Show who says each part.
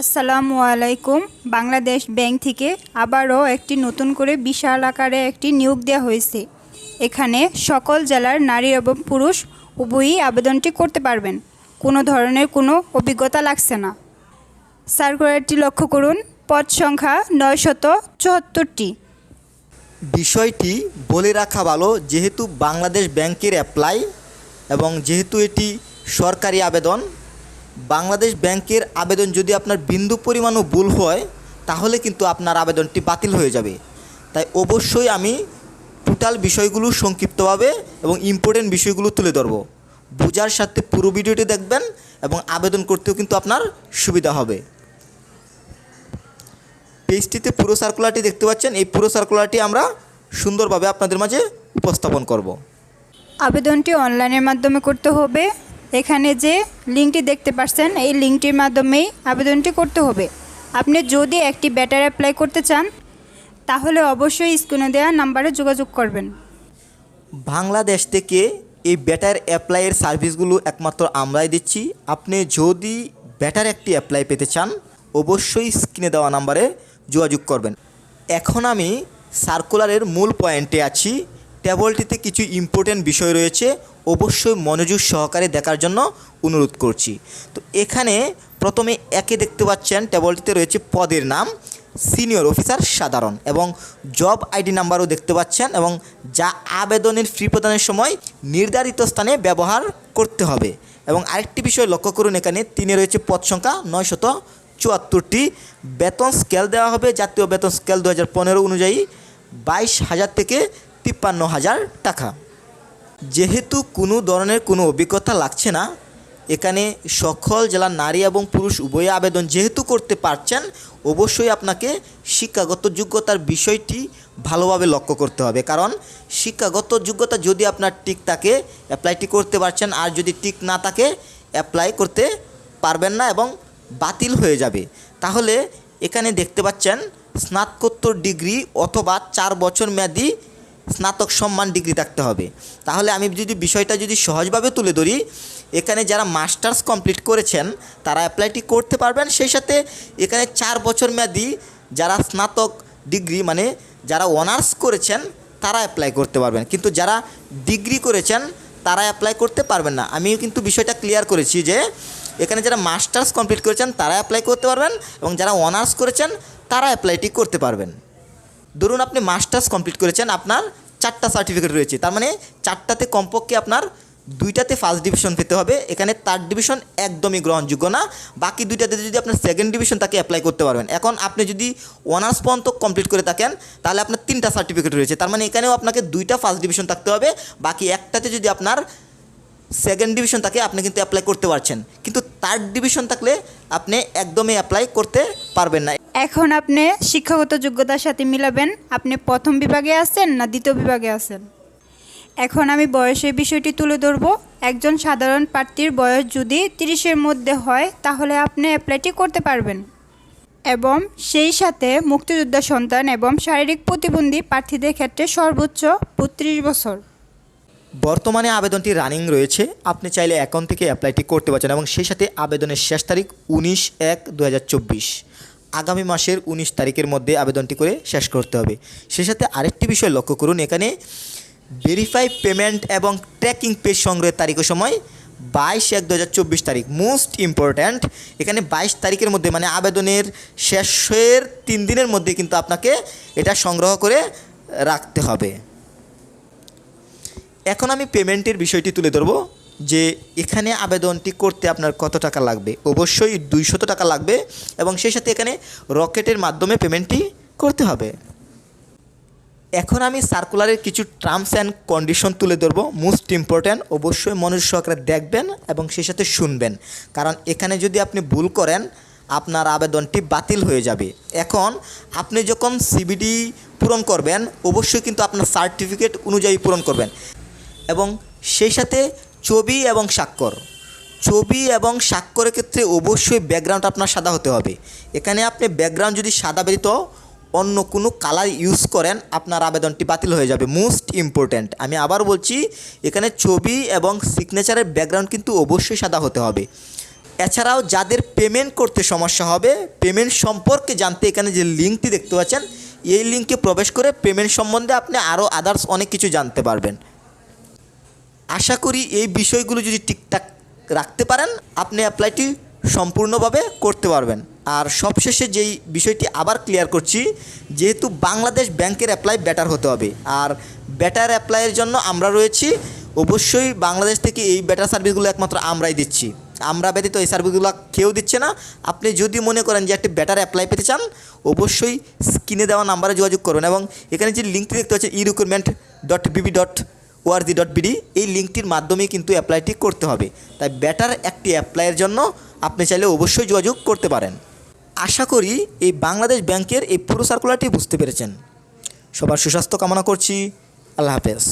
Speaker 1: আসসালামু আলাইকুম। বাংলাদেশ ব্যাংক থেকে আবারও একটি নতুন করে বিশাল আকারে একটি নিয়োগ দেওয়া হয়েছে। এখানে সকল জেলার নারী এবং পুরুষ উভয়ই আবেদনটি করতে পারবেন। কোনো ধরনের কোনো অভিজ্ঞতা লাগছে না। সার্কুলারটি লক্ষ্য করুন। পদ সংখ্যা নয়শত চুয়াত্তরটি।
Speaker 2: বিষয়টি বলে রাখা ভালো, যেহেতু বাংলাদেশ ব্যাংকের অ্যাপ্লাই এবং যেহেতু এটি সরকারি আবেদন বাংলাদেশ ব্যাংকের আবেদন যদি আপনার বিন্দু পরিমাণও ভুল হয়, তাহলে কিন্তু আপনার আবেদনটি বাতিল হয়ে যাবে। তাই অবশ্যই আমি টোটাল বিষয়গুলো সংক্ষিপ্তভাবে এবং ইম্পর্টেন্ট বিষয়গুলো তুলে ধরবো। বোঝার সাথে পুরো ভিডিওটি দেখবেন এবং আবেদন করতেও কিন্তু আপনার সুবিধা হবে। পেজটিতে পুরো সার্কুলারটি দেখতে পাচ্ছেন। এই পুরো সার্কুলারটি আমরা সুন্দরভাবে আপনাদের মাঝে উপস্থাপন করব।
Speaker 1: আবেদনটি অনলাইনের মাধ্যমে করতে হবে। এখানে যে লিঙ্কটি দেখতে পাচ্ছেন, এই লিঙ্কটির মাধ্যমেই আবেদনটি করতে হবে। আপনি যদি একটি ব্যাটার অ্যাপ্লাই করতে চান, তাহলে অবশ্যই স্ক্রিনে দেওয়া নাম্বারে যোগাযোগ করবেন।
Speaker 2: বাংলাদেশ থেকে এই ব্যাটার অ্যাপ্লাইয়ের সার্ভিসগুলো একমাত্র আমরাই দিচ্ছি। আপনি যদি ব্যাটার একটি অ্যাপ্লাই পেতে চান, অবশ্যই স্ক্রিনে দেওয়া নাম্বারে যোগাযোগ করবেন। এখন আমি সার্কুলারের মূল পয়েন্টে আছি। টেবলটিতে কিছু ইম্পর্টেন্ট বিষয় রয়েছে, অবশ্যই মনোযোগ সহকারে দেখার জন্য অনুরোধ করছি। তো এখানে প্রথমে একে দেখতে পাচ্ছেন টেবলটিতে রয়েছে পদের নাম সিনিয়র অফিসার সাধারণ এবং জব আইডি নাম্বারও দেখতে পাচ্ছেন এবং যা আবেদনের ফি প্রদানের সময় নির্ধারিত স্থানে ব্যবহার করতে হবে। এবং আরেকটি বিষয় লক্ষ্য করুন এখানে, তিনে রয়েছে পদ সংখ্যা নয়শত চুয়াত্তরটি। বেতন স্কেল দেওয়া হবে, জাতীয় বেতন স্কেল দু হাজার পনেরো অনুযায়ী বাইশ হাজার থেকে তিপ্পান্ন হাজার টাকা। যেহেতু কোনো ধরনের কোনো অভিজ্ঞতা লাগছে না, এখানে সকল জেলার নারী এবং পুরুষ উভয় আবেদন যেহেতু করতে পারছেন, অবশ্যই আপনাকে শিক্ষাগত যোগ্যতার বিষয়টি ভালোভাবে লক্ষ্য করতে হবে। কারণ শিক্ষাগত যোগ্যতা যদি আপনার ঠিক থাকে, অ্যাপ্লাইটি করতে পারছেন, আর যদি টিক না থাকে, অ্যাপ্লাই করতে পারবেন না এবং বাতিল হয়ে যাবে। তাহলে এখানে দেখতে পাচ্ছেন, স্নাতকোত্তর ডিগ্রি অথবা চার বছর মেয়াদি স্নাতক সম্মান ডিগ্রি থাকতে হবে। তাহলে আমি যদি বিষয়টা যদি সহজভাবে তুলে ধরি, এখানে যারা মাস্টার্স কমপ্লিট করেছেন, তারা অ্যাপ্লাইটি করতে পারবেন। সেই সাথে এখানে চার বছর মেয়াদি যারা স্নাতক ডিগ্রি মানে যারা অনার্স করেছেন, তারা অ্যাপ্লাই করতে পারবেন। কিন্তু যারা ডিগ্রি করেছেন, তারা অ্যাপ্লাই করতে পারবেন না। আমি কিন্তু বিষয়টা ক্লিয়ার করেছি যে, এখানে যারা মাস্টার্স কমপ্লিট করেছেন, তারা অ্যাপ্লাই করতে পারবেন এবং যারা অনার্স করেছেন, তারা অ্যাপ্লাইটি করতে পারবেন। ধরুন আপনি মাস্টার্স কমপ্লিট করেছেন, আপনার চারটা সার্টিফিকেট রয়েছে। তার মানে চারটাতে কমপক্ষে আপনার দুইটাতে ফার্স্ট ডিভিশন পেতে হবে, এখানে থার্ড ডিভিশন একদমই গ্রহণযোগ্য না। বাকি দুইটাতে যদি আপনার সেকেন্ড ডিভিশন তাকে অ্যাপ্লাই করতে পারবেন। এখন আপনি যদি অনার্স পর্যন্ত কমপ্লিট করে থাকেন, তাহলে আপনার তিনটা সার্টিফিকেট রয়েছে। তার মানে এখানেও আপনাকে দুইটা ফার্স্ট ডিভিশন থাকতে হবে, বাকি একটাতে যদি আপনার সেকেন্ড ডিভিশন থাকে, আপনি কিন্তু অ্যাপ্লাই করতে পারছেন। কিন্তু থার্ড ডিভিশন থাকলে আপনি একদমই অ্যাপ্লাই করতে পারবেন না।
Speaker 1: এখন আপনি শিক্ষাগত যোগ্যতার সাথে মিলাবেন। আপনি প্রথম বিভাগে আছেন না দ্বিতীয় বিভাগে আছেন? এখন আমি বয়সের বিষয়টি তুলে ধরব। একজন সাধারণ প্রার্থীর বয়স যদি তিরিশের মধ্যে হয়, তাহলে আপনি অ্যাপ্লাইটি করতে পারবেন। এবং সেই সাথে মুক্তিযোদ্ধা সন্তান এবং শারীরিক প্রতিবন্ধী প্রার্থীদের ক্ষেত্রে সর্বোচ্চ বত্রিশ বছর।
Speaker 2: বর্তমানে আবেদনটি রানিং রয়েছে। আপনি চাইলে এখন থেকে অ্যাপ্লাইটি করতে পারছেন এবং সেই সাথে আবেদনের শেষ তারিখ উনিশ এক দু আগামী মাসের উনিশ তারিখের মধ্যে আবেদনটি করে শেষ করতে হবে। সেই সাথে আরেকটি বিষয় লক্ষ্য করুন, এখানে ভেরিফাই পেমেন্ট এবং ট্র্যাকিং পেজ সংগ্রহের তারিখ সময় বাইশ এক দু তারিখ মোস্ট ইম্পর্ট্যান্ট এখানে বাইশ তারিখের মধ্যে মানে আবেদনের শেষের তিন দিনের মধ্যে কিন্তু আপনাকে এটা সংগ্রহ করে রাখতে হবে। এখন আমি পেমেন্টের বিষয়টি তুলে ধরবো। যে এখানে আবেদনটি করতে আপনার কত টাকা লাগবে? অবশ্যই দুইশত টাকা লাগবে এবং সেই সাথে এখানে রকেটের মাধ্যমে পেমেন্টটি করতে হবে। এখন আমি সার্কুলারের কিছু টার্মস অ্যান্ড কন্ডিশন তুলে ধরবো। মোস্ট ইম্পর্ট্যান্ট অবশ্যই মনোযোগ সহকারে দেখবেন এবং সেই সাথে শুনবেন। কারণ এখানে যদি আপনি ভুল করেন, আপনার আবেদনটি বাতিল হয়ে যাবে। এখন আপনি যখন সিবিডি পূরণ করবেন, অবশ্যই কিন্তু আপনার সার্টিফিকেট অনুযায়ী পূরণ করবেন। এবং সেই সাথে ছবি এবং স্বাক্ষর। ছবি এবং স্বাক্ষরের ক্ষেত্রে অবশ্যই ব্যাকগ্রাউন্ড আপনার সাদা হতে হবে। এখানে আপনি ব্যাকগ্রাউন্ড যদি সাদা ব্যতীত অন্য কোনো কালার ইউজ করেন, আপনার আবেদনটি বাতিল হয়ে যাবে। মোস্ট ইম্পর্ট্যান্ট আমি আবার বলছি, এখানে ছবি এবং সিগনেচারের ব্যাকগ্রাউন্ড কিন্তু অবশ্যই সাদা হতে হবে। এছাড়াও যাদের পেমেন্ট করতে সমস্যা হবে পেমেন্ট সম্পর্কে জানতে এখানে যে লিঙ্কটি দেখতে পাচ্ছেন, এই লিঙ্কে প্রবেশ করে পেমেন্ট সম্বন্ধে আপনি আরও আদার্স অনেক কিছু জানতে পারবেন। আশা করি এই বিষয়গুলো যদি ঠিকঠাক রাখতে পারেন, আপনি অ্যাপ্লাইটি সম্পূর্ণভাবে করতে পারবেন। আর সবশেষে যেই বিষয়টি আবার ক্লিয়ার করছি, যেহেতু বাংলাদেশ ব্যাংকের অ্যাপ্লাই বেটার হতে হবে। আর বেটার অ্যাপ্লাইয়ের জন্য আমরা রয়েছি, অবশ্যই বাংলাদেশ থেকে এই বেটার সার্ভিসগুলো একমাত্র আমরাই দিচ্ছি। আমরা ব্যতীত এই সার্ভিসগুলো কেউ দিচ্ছে না। আপনি যদি মনে করেন যে একটি বেটার অ্যাপ্লাই পেতে চান, অবশ্যই স্ক্রিনে দেওয়া নাম্বারে যোগাযোগ করুন এবং এখানে যে লিঙ্কটি দেখতে পাচ্ছেন E recruitment dot BB dot ORG dot BD এই লিঙ্কটির মাধ্যমে কিন্তু অ্যাপ্লাইটি করতে হবে। তাই ব্যাটার একটি অ্যাপ্লাইয়ের জন্য আপনি চাইলে অবশ্যই যোগাযোগ করতে পারেন। আশা করি এই বাংলাদেশ ব্যাংকের এই পুরো সার্কুলারটি বুঝতে পেরেছেন। সবার সুস্বাস্থ্য কামনা করছি। আল্লাহ হাফেজ।